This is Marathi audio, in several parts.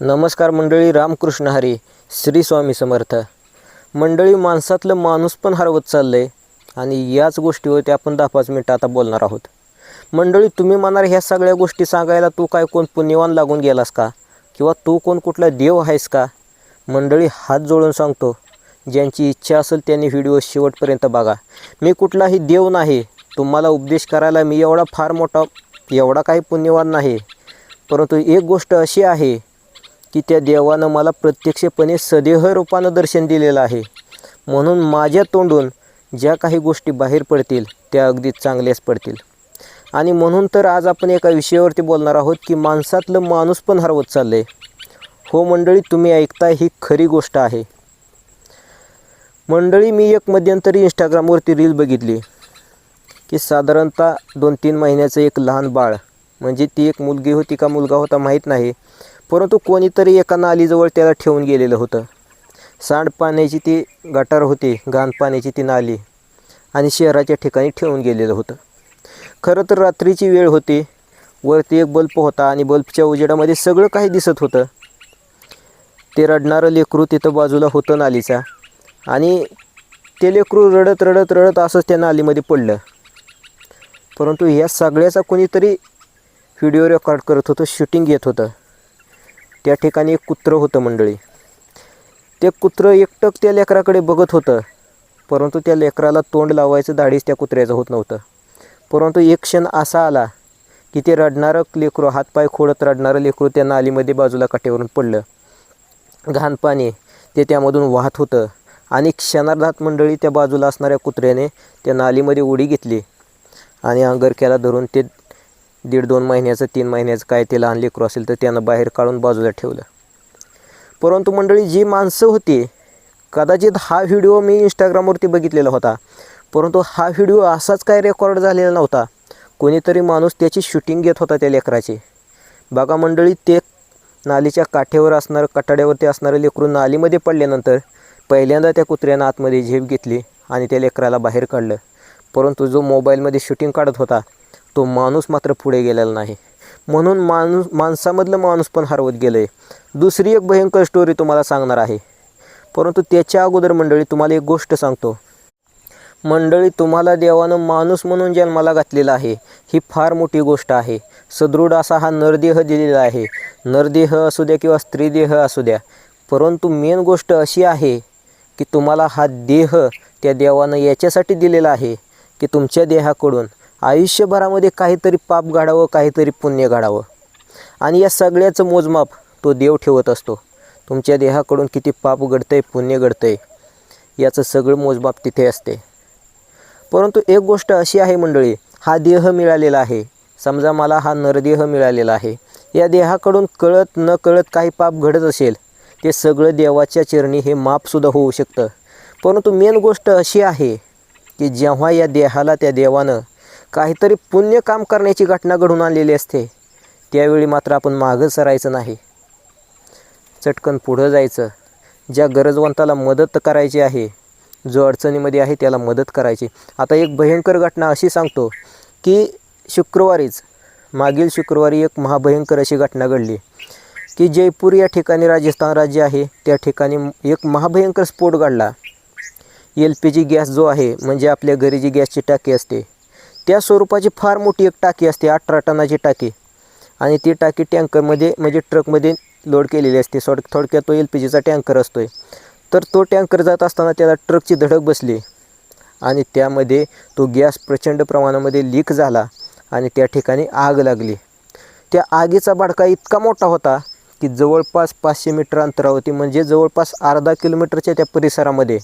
नमस्कार मंडळी रामकृष्ण हरी श्री स्वामी समर्थ. मंडळी माणसातलं माणूस पण हरवत चाललं आहे आणि याच गोष्टीवरती आपण दहा पाच मिनटं आता बोलणार आहोत. मंडळी तुम्ही म्हणणार ह्या सगळ्या गोष्टी सांगायला तू काय कोण पुण्यवान लागून गेलास का? किंवा तू कोण कुठला देव आहेस का? मंडळी हात जोडून सांगतो. ज्यांची इच्छा असेल त्यांनी व्हिडिओ शेवटपर्यंत बघा. मी कुठलाही देव नाही. तुम्हाला उपदेश करायला मी एवढा फार मोठा एवढा काही पुण्यवान नाही. परंतु एक गोष्ट अशी आहे की त्या देवानं मला प्रत्यक्षपणे सदेह रूपानं दर्शन दिलेलं आहे. म्हणून माझ्या तोंडून ज्या काही गोष्टी बाहेर पडतील त्या अगदी चांगल्याच पडतील. आणि म्हणून तर आज आपण एका विषयावरती बोलणार आहोत की माणसातलं माणूस पण हरवत चाललं आहे हो मंडळी तुम्ही ऐकताय ही खरी गोष्ट आहे. मंडळी मी एक मध्यंतरी इंस्टाग्रामवरती रील बघितली की साधारणतः दोन तीन महिन्याचं एक लहान बाळ म्हणजे ती एक मुलगी होती का मुलगा होता माहीत नाही परंतु कोणीतरी एका नालीजवळ त्याला ठेवून गेलेलं होतं. सांडपाण्याची ती गटार होती घाण पाण्याची ती नाली आणि शहराच्या ठिकाणी ठेवून गेलेलं होतं. खरं तर रात्रीची वेळ होती. वरती एक बल्ब होता आणि बल्बच्या उजेडामध्ये सगळं काही दिसत होतं. ते रडणारं लेकरू तिथं बाजूला होतं नालीचा आणि ते लेकरू रडत रडत रडत असंच त्या नालीमध्ये पडलं. परंतु ह्या सगळ्याचा कोणीतरी व्हिडिओ रेकॉर्ड करत होतं शूटिंग घेत होतं. त्या ठिकाणी एक कुत्रं होतं मंडळी. ते कुत्रं एकटक त्या लेकराकडे बघत होतं परंतु त्या लेकराला तोंड लावायचं धाडीच त्या कुत्र्याचं होत नव्हतं. परंतु एक क्षण असा आला की ते रडणारं लेकरू हातपाय खोडत रडणारं लेकरू त्या नालीमध्ये बाजूला काठेवरून पडलं. घाण पाणी ते त्यामधून वाहत होतं आणि क्षणार्धात मंडळी त्या बाजूला असणाऱ्या कुत्र्याने त्या नालीमध्ये उडी घेतली आणि अंगरक्याला धरून ते दीड दोन महिन्याचं तीन महिन्याचं काय ते लहान लेकरू असेल तर त्यानं बाहेर काढून बाजूला ठेवलं. परंतु मंडळी जी माणसं होती कदाचित हा व्हिडिओ मी इंस्टाग्रामवरती बघितलेला होता. परंतु हा व्हिडिओ असाच काय रेकॉर्ड झालेला नव्हता. कोणीतरी माणूस त्याची शूटिंग घेत होता त्या लेकराची. बघा मंडळी ते नालीच्या काठेवर असणारं कटाड्यावरती असणारं लेकरू नालीमध्ये पडल्यानंतर पहिल्यांदा त्या कुत्र्यानं आतमध्ये झेप घेतली आणि त्या लेकराला बाहेर काढलं. परंतु जो मोबाईलमध्ये शूटिंग काढत होता तो माणूस मात्र पुढे गेलेला नाही. म्हणून माणूस माणसामधलं माणूस पण हरवत गेलं आहे दुसरी एक भयंकर स्टोरी तुम्हाला सांगणार आहे. परंतु त्याच्या अगोदर मंडळी तुम्हाला एक गोष्ट सांगतो. मंडळी तुम्हाला देवानं माणूस म्हणून जन्माला घातलेला आहे. ही फार मोठी गोष्ट आहे. सदृढ असा हा नरदेह दिलेला आहे. नरदेह असू द्या किंवा स्त्रीदेह असू द्या. परंतु मेन गोष्ट अशी आहे की तुम्हाला हा देह त्या देवानं याच्यासाठी दिलेला आहे की तुमच्या देहाकडून आयुष्यभरामध्ये काहीतरी पाप घडावं काहीतरी पुण्य घडावं. आणि या सगळ्याचं मोजमाप तो देव ठेवत असतो. तुमच्या देहाकडून किती पाप घडतं आहे पुण्य घडतं आहे याचं सगळं मोजमाप तिथे असते. परंतु एक गोष्ट अशी आहे मंडळी हा देह मिळालेला आहे. समजा मला हा नरदेह मिळालेला आहे. या देहाकडून कळत न कळत काही पाप घडत असेल ते सगळं देवाच्या चरणी हे मापसुद्धा होऊ शकतं. परंतु मेन गोष्ट अशी आहे की जेव्हा या देहाला त्या देवानं काहीतरी पुण्य काम करण्याची घटना घडून आलेली असते. त्यावेळी मात्र आपण मागं सरायचं नाही. चटकन पुढं जायचं. ज्या गरजवंताला मदत करायची आहे जो अडचणीमध्ये आहे त्याला मदत करायची. आता एक भयंकर घटना अशी सांगतो की शुक्रवारीच मागील शुक्रवारी एक महाभयंकर अशी घटना घडली की जयपूर या ठिकाणी राजस्थान राज्य आहे. त्या ठिकाणी एक महाभयंकर स्फोट घडला. एल पी जी गॅस जो आहे म्हणजे आपल्या घरी जी गॅसची टाकी असते त्या स्वरूपाची फार मोठी एक टाकी असते अठरा टनाची टाकी. आणि ती टाकी टँकरमध्ये म्हणजे ट्रकमध्ये लोड केलेली असते. सोड थोडक्यात तो एल पी जीचा टँकर असतो आहे तर तो टँकर जात असताना त्याला ट्रकची धडक बसली. आणि त्यामध्ये तो गॅस प्रचंड प्रमाणामध्ये लीक झाला आणि त्या ठिकाणी आग लागली. त्या आगीचा भडका इतका मोठा होता की जवळपास पाचशे मीटर अंतरावरती म्हणजे जवळपास अर्धा किलोमीटरच्या त्या परिसरामध्ये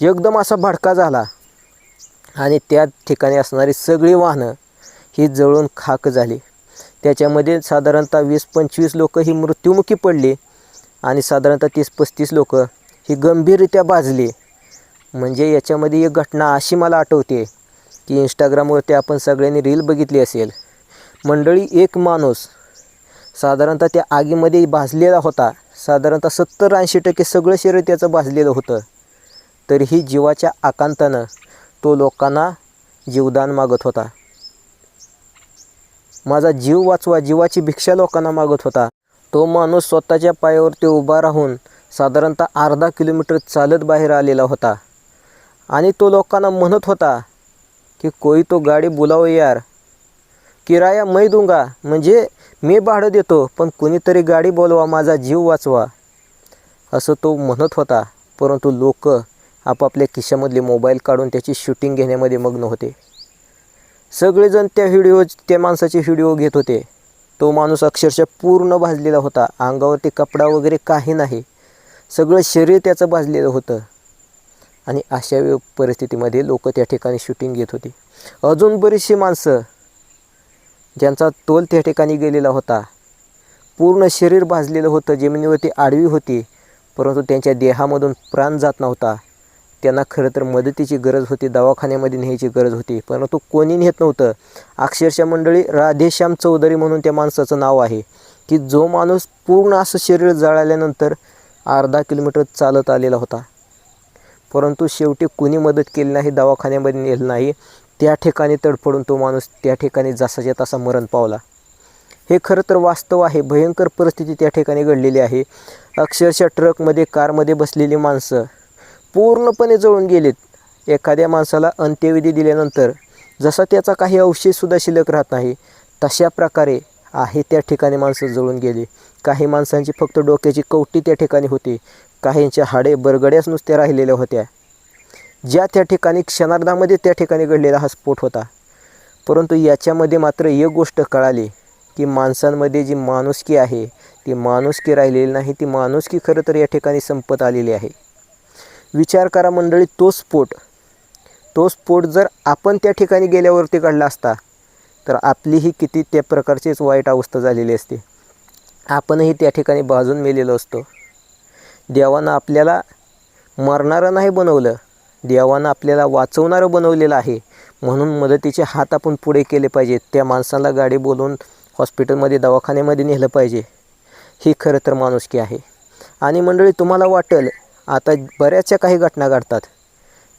एकदम असा भडका झाला. आणि त्या ठिकाणी असणारी सगळी वाहनं ही जळून खाक झाली. त्याच्यामध्ये साधारणतः वीस पंचवीस लोक ही मृत्युमुखी पडली आणि साधारणतः तीस पस्तीस लोक ही गंभीररित्या भाजली. म्हणजे याच्यामध्ये एक घटना अशी मला आठवते की इंस्टाग्रामवरती आपण सगळ्यांनी रील बघितली असेल. मंडळी एक माणूस साधारणतः त्या आगीमध्ये भाजलेला होता. साधारणतः सत्तर ऐंशी टक्के सगळं शरीर त्याचं भाजलेलं होतं. तरीही जीवाच्या आकांतानं तो लोकांना जीवदान मागत होता. माझा जीव वाचवा जीवाची भिक्षा लोकांना मागत होता. तो माणूस स्वतःच्या पायावरती उभा राहून साधारणतः अर्धा किलोमीटर चालत बाहेर आलेला होता. आणि तो लोकांना म्हणत होता की कोई तो गाडी बोलावं यार. किराया मै दूंगा म्हणजे मी भाडं देतो पण कुणीतरी गाडी बोलवा माझा जीव वाचवा. असं तो म्हणत होता परंतु लोक आपापल्या खिशामधले मोबाईल काढून त्याची शूटिंग घेण्यामध्ये मग्न होते. सगळेजण त्या व्हिडिओ त्या माणसाचे व्हिडिओ घेत होते. तो माणूस अक्षरशः पूर्ण भाजलेला होता. अंगावरती कपडा वगैरे काही नाही. सगळं शरीर त्याचं भाजलेलं होतं. आणि अशा परिस्थितीमध्ये लोक त्या ठिकाणी शूटिंग घेत होती. अजून बरीचशी माणसं ज्यांचा तोल त्या ठिकाणी गेलेला होता. पूर्ण शरीर भाजलेलं होतं. जमिनीवरती आडवी होती. परंतु त्यांच्या देहामधून प्राण जात नव्हता. त्यांना खरं तर मदतीची गरज होती दवाखान्यामध्ये न्यायची गरज होती. परंतु कोणी नेत नव्हतं. अक्षरशः मंडळी राधेश्याम चौधरी म्हणून त्या माणसाचं नाव आहे. की जो माणूस पूर्ण असं शरीर जळाल्यानंतर अर्धा किलोमीटर चालत आलेला होता. परंतु शेवटी कुणी मदत केली नाही दवाखान्यामध्ये नेलं नाही. त्या ठिकाणी तडफडून तो माणूस त्या ठिकाणी जसाच्या तसा मरण पावला. हे खरं तर वास्तव आहे. भयंकर परिस्थिती त्या ठिकाणी घडलेली आहे. अक्षरशः ट्रकमध्ये कारमध्ये बसलेली माणसं पूर्णपणे जळून गेलेत. एखाद्या माणसाला अंत्यविधी दिल्यानंतर जसा त्याचा काही अवशेषसुद्धा शिल्लक राहत नाही तशा प्रकारे आहे त्या ठिकाणी माणसं जळून गेली. काही माणसांची फक्त डोक्याची कवटी त्या ठिकाणी होती. काहींच्या हाडे बरगड्याच नुसत्या राहिलेल्या होत्या. ज्या त्या ठिकाणी क्षणार्धामध्ये त्या ठिकाणी घडलेला हा स्फोट होता. परंतु याच्यामध्ये मात्र एक गोष्ट कळाली की माणसांमध्ये जी माणुसकी आहे ती माणुसकी राहिलेली नाही ती माणुसकी खरं तर या ठिकाणी संपत आलेली आहे. विचार करा मंडळी तो स्फोट. तो स्फोट जर आपण त्या ठिकाणी गेल्यावरती काढला असता तर आपलीही किती त्या प्रकारचीच वाईट अवस्था झालेली असते. आपणही त्या ठिकाणी भाजून मेलेलो असतो. देवानं आपल्याला मरणारं नाही बनवलं देवानं आपल्याला वाचवणारं बनवलेलं आहे. म्हणून मदतीचे हात आपण पुढे केले पाहिजे. त्या माणसाला गाडी बोलवून हॉस्पिटलमध्ये दवाखान्यामध्ये नेलं पाहिजे. ही खरं तर माणुसकी आहे. आणि मंडळी तुम्हाला वाटेल आता बऱ्याचशा काही घटना घडतात.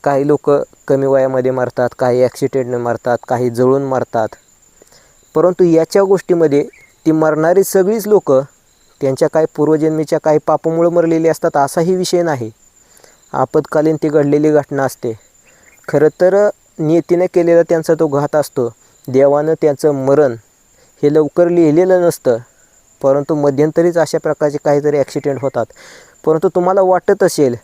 काही लोक कमी वयामध्ये मरतात काही ॲक्सिडेंटने मरतात काही जळून मरतात. परंतु याच्या गोष्टीमध्ये ती मरणारी सगळीच लोक त्यांच्या काही पूर्वजन्मीच्या काही पापामुळं मरलेली असतात असाही विषय नाही. आपत्कालीन ती घडलेली घटना असते. खरं तर नियतीनं केलेला त्यांचा तो घात असतो. देवानं त्यांचं मरण हे लवकर लिहिलेलं नसतं. परंतु मध्यंतरीच अशा प्रकारचे काहीतरी ॲक्सिडेंट होतात. परंतु तुम्हाला वाटत असेल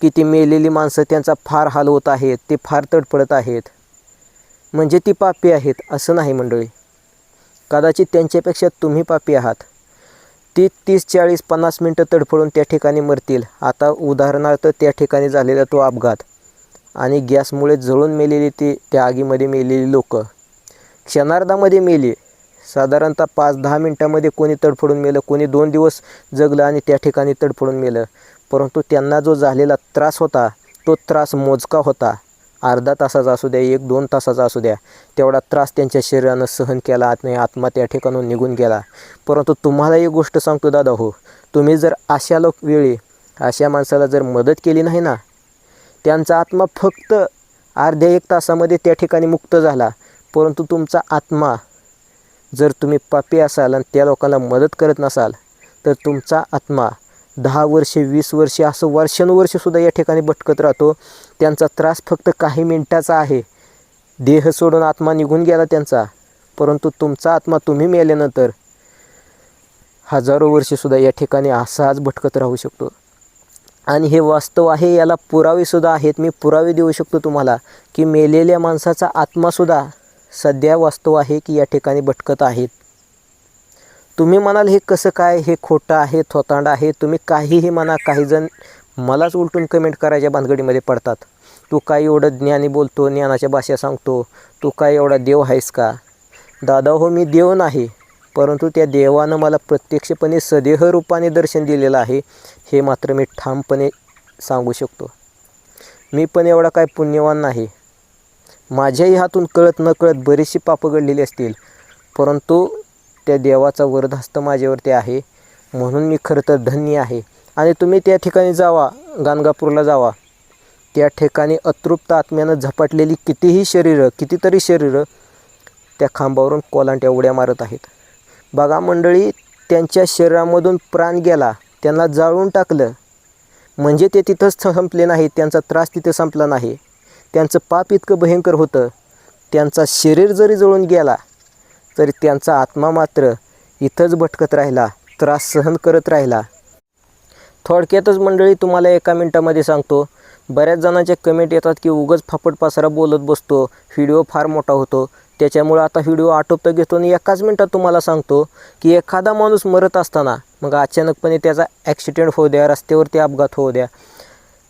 की ती मेलेली माणसं त्यांचा फार हाल होत आहेत ते फार तडफडत आहेत. म्हणजे ती पापी आहेत असं नाही मंडळी. कदाचित त्यांच्यापेक्षा तुम्ही पापी आहात. ती तीस चाळीस पन्नास मिनटं तडफडून त्या ठिकाणी मरतील. आता उदाहरणार्थ त्या ठिकाणी झालेला तो अपघात. आणि गॅसमुळे जळून मेलेली ती त्या आगीमध्ये मेलेली लोक. क्षणार्धामध्ये मेली. साधारणतः पाच दहा मिनटामध्ये कोणी तडफडून मेलं कोणी दोन दिवस जगलं आणि त्या ठिकाणी तडफडून मेलं. परंतु त्यांना जो झालेला त्रास होता तो त्रास मोजका होता. अर्धा तासाचा असू द्या एक दोन तासाचा असू द्या. तेवढा त्रास त्यांच्या शरीरानं सहन केला आणि आत्मा त्या ठिकाणून निघून गेला. परंतु तुम्हाला एक गोष्ट सांगतो दादा हो तुम्ही जर अशा लोक वेळी अशा माणसाला जर मदत केली नाही ना त्यांचा आत्मा फक्त अर्ध्या एक तासामध्ये त्या ठिकाणी मुक्त झाला. परंतु तुमचा आत्मा जर तुम्ही पापी असाल आणि त्या लोकांना मदत करत नसाल तर तुमचा आत्मा दहा वर्षे वीस वर्षे असं वर्षानुवर्षसुद्धा या ठिकाणी भटकत राहतो. त्यांचा त्रास फक्त काही मिनटाचा आहे. देह सोडून आत्मा निघून गेला त्यांचा परंतु तुमचा आत्मा तुम्ही मेल्यानंतर हजारो वर्षेसुद्धा या ठिकाणी असाच भटकत राहू शकतो. आणि हे वास्तव आहे याला पुरावेसुद्धा आहेत. मी पुरावे देऊ शकतो तुम्हाला की मेलेल्या माणसाचा आत्मासुद्धा सध्या वास्तव आहे की या ठिकाणी भटकत आहेत. तुम्ही म्हणाल हे कसं काय? हे खोटं आहे थोतांड आहे. तुम्ही काहीही म्हणा काही जण मलाच उलटून कमेंट करायच्या भानगडीमध्ये पडतात. तू काय एवढं ज्ञानी बोलतो ज्ञानाच्या भाषा सांगतो? तू काय एवढा देव आहेस का? दादा हो मी देव नाही परंतु त्या देवानं मला प्रत्यक्षपणे सदेह रूपाने दर्शन दिलेलं आहे. हे मात्र मी ठामपणे सांगू शकतो. मी पण एवढा काय पुण्यवान नाही. माझ्याही हातून कळत न कळत बरीचशी पापं घडलेली असतील. परंतु त्या देवाचा वरदहस्त माझ्यावरती आहे. म्हणून मी खरं तर धन्य आहे. आणि तुम्ही त्या ठिकाणी जावा गाणगापूरला जावा. त्या ठिकाणी अतृप्त आत्म्यानं झपाटलेली कितीही शरीरं कितीतरी शरीरं त्या खांबावरून कोलांट्या उड्या मारत आहेत. बघा मंडळी त्यांच्या शरीरामधून प्राण गेला त्यांना जाळून टाकलं. म्हणजे ते तिथंच संपले नाही त्यांचा त्रास तिथे संपला नाही. त्यांचं पाप इतकं भयंकर होतं. त्यांचा शरीर जरी जळून गेला तरी त्यांचा आत्मा मात्र इथंच भटकत राहिला त्रास सहन करत राहिला. थोडक्यातच मंडळी तुम्हाला एका मिनटामध्ये सांगतो बऱ्याच जणांचे कमेंट येतात की उगच फापट पासरा बोलत बसतो व्हिडिओ फार मोठा होतो. त्याच्यामुळं आता व्हिडिओ आटोपता घेतो आणि एकाच मिनटात तुम्हाला सांगतो की एखादा माणूस मरत असताना मग अचानकपणे त्याचा ॲक्सिडेंट होऊ द्या रस्त्यावरती अपघात होऊ द्या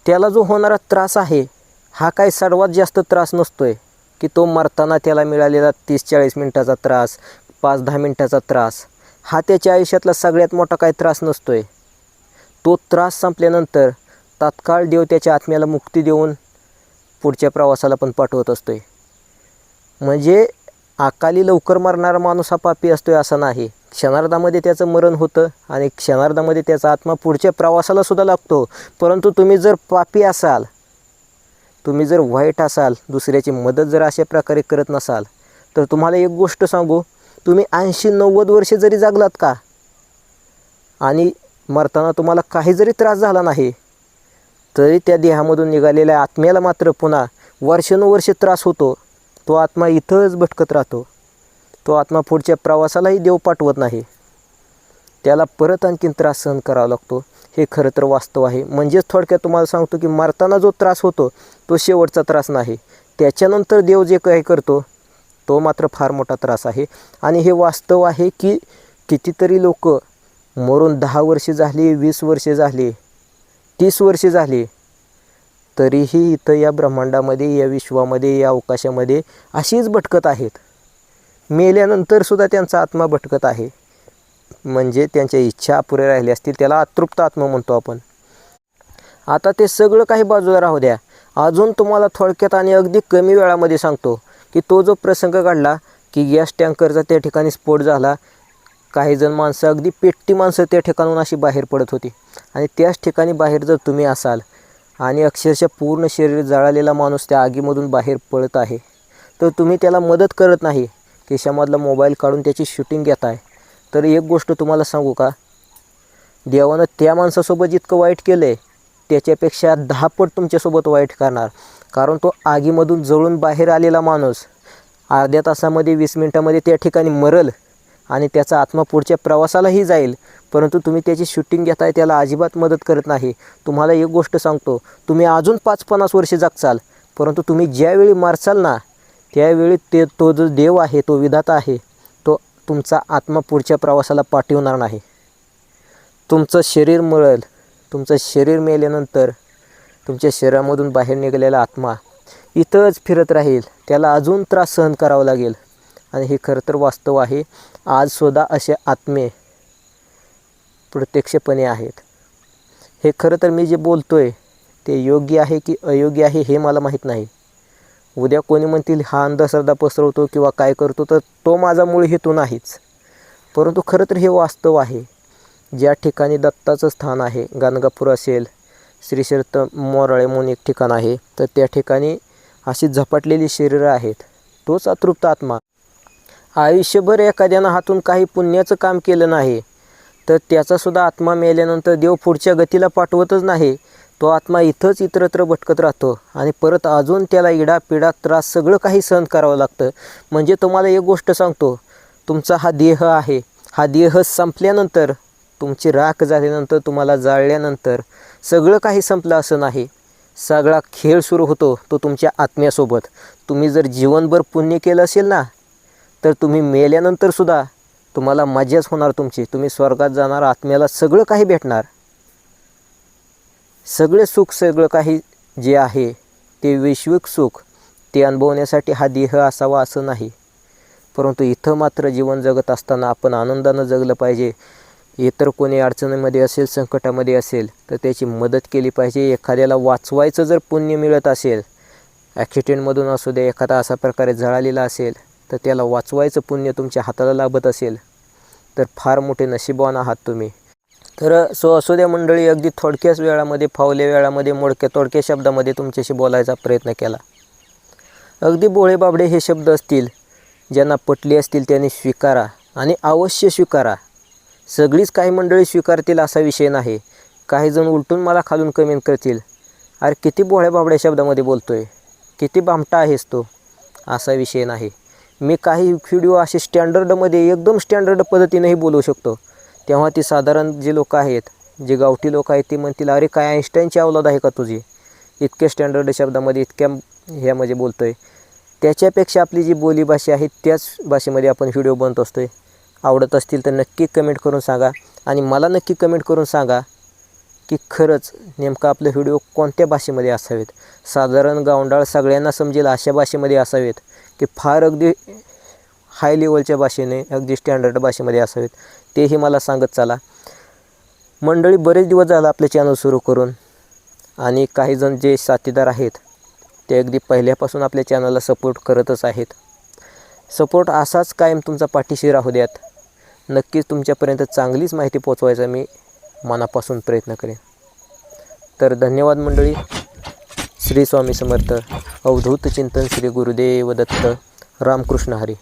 त्याला जो होणारा त्रास आहे हा काही सर्वात जास्त त्रास नसतो आहे की तो मरताना त्याला मिळालेला तीस चाळीस मिनटाचा त्रास पाच दहा मिनटाचा त्रास हा त्याच्या आयुष्यातला सगळ्यात मोठा काही त्रास नसतो आहे तो त्रास संपल्यानंतर तात्काळ देव त्याच्या आत्म्याला मुक्ती देऊन पुढच्या प्रवासाला पण पाठवत असतोय. म्हणजे अकाली लवकर मरणारा माणूस हा पापी असतोय असं नाही. क्षणार्धामध्ये त्याचं मरण होतं आणि क्षणार्धामध्ये त्याचा आत्मा पुढच्या प्रवासाला सुद्धा लागतो. परंतु तुम्ही जर पापी असाल तुम्ही जर वाईट असाल दुसऱ्याची मदत जर अशा प्रकारे करत नसाल तर तुम्हाला एक गोष्ट सांगू तुम्ही ऐंशी नव्वद वर्षे जरी जगलात का आणि मरताना तुम्हाला काही जरी त्रास झाला नाही तरी त्या देहामधून निघालेल्या आत्म्याला मात्र पुन्हा वर्षानुवर्षे त्रास होतो. तो आत्मा इथंच भटकत राहतो. तो आत्मा पुढच्या प्रवासालाही देव पाठवत नाही. त्याला परत आणखीन त्रास सहन करावा लागतो. हे खरं तर वास्तव आहे. म्हणजेच थोडक्यात तुम्हाला सांगतो की मारताना जो त्रास होतो तो शेवटचा त्रास नाही. त्याच्यानंतर देव जे काही करतो तो मात्र फार मोठा त्रास आहे. आणि हे वास्तव आहे की कितीतरी लोक मरून दहा वर्षे झाली वीस वर्षे झाली तीस वर्षे झाली तरीही इथं या ब्रह्मांडामध्ये या विश्वामध्ये या अवकाशामध्ये अशीच भटकत आहेत. मेल्यानंतरसुद्धा त्यांचा आत्मा भटकत आहे. म्हणजे त्यांच्या इच्छा अपुऱ्या राहिल्या असतील त्याला अतृप्त आत्म म्हणतो आपण. आता ते सगळं काही बाजूला राहू द्या. अजून तुम्हाला थोडक्यात आणि अगदी कमी वेळामध्ये सांगतो की तो जो प्रसंग काढला की गॅस टँकरचा त्या ठिकाणी स्फोट झाला काही जण माणसं अगदी पेट्टी माणसं त्या ठिकाणून अशी बाहेर पडत होती. आणि त्याच ठिकाणी बाहेर जर तुम्ही असाल आणि अक्षरशः पूर्ण शरीर जळालेला माणूस त्या आगीमधून बाहेर पडत आहे तर तुम्ही त्याला मदत करत नाही खिशामधला मोबाईल काढून त्याची शूटिंग घेत आहे तर एक गोष्ट तुम्हाला सांगू का? देवानं त्या माणसासोबत जितकं वाईट केलं आहे त्याच्यापेक्षा दहापट तुमच्यासोबत वाईट करणार. कारण तो आगीमधून जळून बाहेर आलेला माणूस अर्ध्या तासामध्ये वीस मिनटामध्ये त्या ठिकाणी मरल आणि त्याचा आत्मा पुढच्या प्रवासालाही जाईल. परंतु तुम्ही त्याची शूटिंग घेताय त्याला अजिबात मदत करत नाही. तुम्हाला एक गोष्ट सांगतो तुम्ही अजून पाच पन्नास वर्षे जगचाल. परंतु तुम्ही ज्यावेळी मारचाल ना त्यावेळी ते तो जो देव आहे तो विधाता आहे. तुमचा आत्मा पुढच्या प्रवासाला पाठवणार नाही. तुमचं शरीर मळल. तुमचं शरीर मेल्यानंतर तुमच्या शरीरामधून बाहेर निघालेला आत्मा इथंच फिरत राहील. त्याला अजून त्रास सहन करावा लागेल. आणि हे खरं तर वास्तव आहे. आजसुद्धा असे आत्मे प्रत्यक्षपणे आहेत. हे खरं तर मी जे बोलतो आहे ते योग्य आहे की अयोग्य आहे हे मला माहीत नाही. उद्या कोणी म्हणतील हा अंधश्रद्धा पसरवतो किंवा काय करतो तर तो माझा मूळ हेतू नाहीच. परंतु खरं तर हे वास्तव आहे. ज्या ठिकाणी दत्ताचं स्थान आहे गाणगापूर असेल श्रीशर्त मोराळे म्हणून एक ठिकाण आहे तर त्या ठिकाणी अशी झपाटलेली शरीरं आहेत. तोच अतृप्त आत्मा. आयुष्यभर एखाद्यानं हातून काही पुण्याचं काम केलं नाही तर त्याचासुद्धा आत्मा मेल्यानंतर देव पुढच्या गतीला पाठवतच नाही तो आत्मा इथंच इतरत्र भटकत राहतो आणि परत अजून त्याला इडा पिडा त्रास सगळं काही सहन करावं लागतं. म्हणजे तुम्हाला एक गोष्ट सांगतो. तुमचा हा देह आहे. हा देह संपल्यानंतर तुमची राख झाल्यानंतर तुम्हाला जाळल्यानंतर सगळं काही संपलं असं नाही. सगळा खेळ सुरू होतो तो तुमच्या आत्म्यासोबत. तुम्ही जर जीवनभर पुण्य केलं असेल ना तर तुम्ही मेल्यानंतरसुद्धा तुम्हाला मजाच होणार तुमची. तुम्ही स्वर्गात जाणार आत्म्याला सगळं काही भेटणार. सगळे सुख सगळं काही जे आहे ते वैश्विक सुख ते अनुभवण्यासाठी हा देह असावा असं नाही. परंतु इथं मात्र जीवन जगत असताना आपण आनंदानं जगलं पाहिजे. इतर कोणी अडचणीमध्ये असेल संकटामध्ये असेल तर त्याची मदत केली पाहिजे. एखाद्याला वाचवायचं जर पुण्य मिळत असेल ॲक्सिडेंटमधून असू दे एखादा असा प्रकारे जळालेला असेल तर त्याला वाचवायचं पुण्य तुमच्या हाताला लाभत असेल तर फार मोठे नशिबवान आहात तुम्ही. तर सो असू द्या मंडळी अगदी थोडक्याच वेळामध्ये फावल्या वेळामध्ये मोडक्या तोडक्या शब्दामध्ये तुमच्याशी बोलायचा प्रयत्न केला. अगदी बोळे बाबडे हे शब्द असतील ज्यांना पटली असतील त्यांनी स्वीकारा आणि अवश्य स्वीकारा. सगळीच काही मंडळी स्वीकारतील असा विषय नाही. काही जण उलटून मला खालून कमेंट करतील अरे किती बोळ्या बाबड्या शब्दामध्ये बोलतो आहे किती बामटा आहेस तो. असा विषय नाही. मी काही व्हिडिओ असे स्टँडर्डमध्ये एकदम स्टँडर्ड पद्धतीनेही बोलू शकतो. तेव्हा ती साधारण जी लोक आहेत जे गावठी लोक आहेत ती म्हणतील अरे काय आईन्स्टाईनची अवलाद आहे का तुझी? इतक्या स्टँडर्ड शब्दामध्ये इतक्या ह्यामध्ये बोलतो आहे त्याच्यापेक्षा आपली जी बोलीभाषा आहे त्याच भाषेमध्ये आपण व्हिडिओ बनत असतो आहे आवडत असतील तर नक्की कमेंट करून सांगा. आणि मला नक्की कमेंट करून सांगा की खरंच नेमकं आपले व्हिडिओ कोणत्या भाषेमध्ये असावेत? साधारण गावंडाळ सगळ्यांना समजेल अशा भाषेमध्ये असावेत की फार अगदी हाय लेवलच्या भाषेने अगदी स्टँडर्ड भाषेमध्ये असावेत. तेही मला सांगत चला. मंडळी बरेच दिवस झाला आपले चॅनल सुरू करून आणि काही जण जे साथीदार आहेत ते अगदी पहिल्यापासून आपल्या चॅनलला सपोर्ट करतच आहेत. सपोर्ट असाच कायम तुमचा पाठीशी राहू द्यात. नक्कीच तुमच्यापर्यंत चांगलीच माहिती पोचवायचा मी मनापासून प्रयत्न करेन. तर धन्यवाद मंडळी. श्री स्वामी समर्थ. अवधूत चिंतन श्री गुरुदेव दत्त. रामकृष्ण हरी.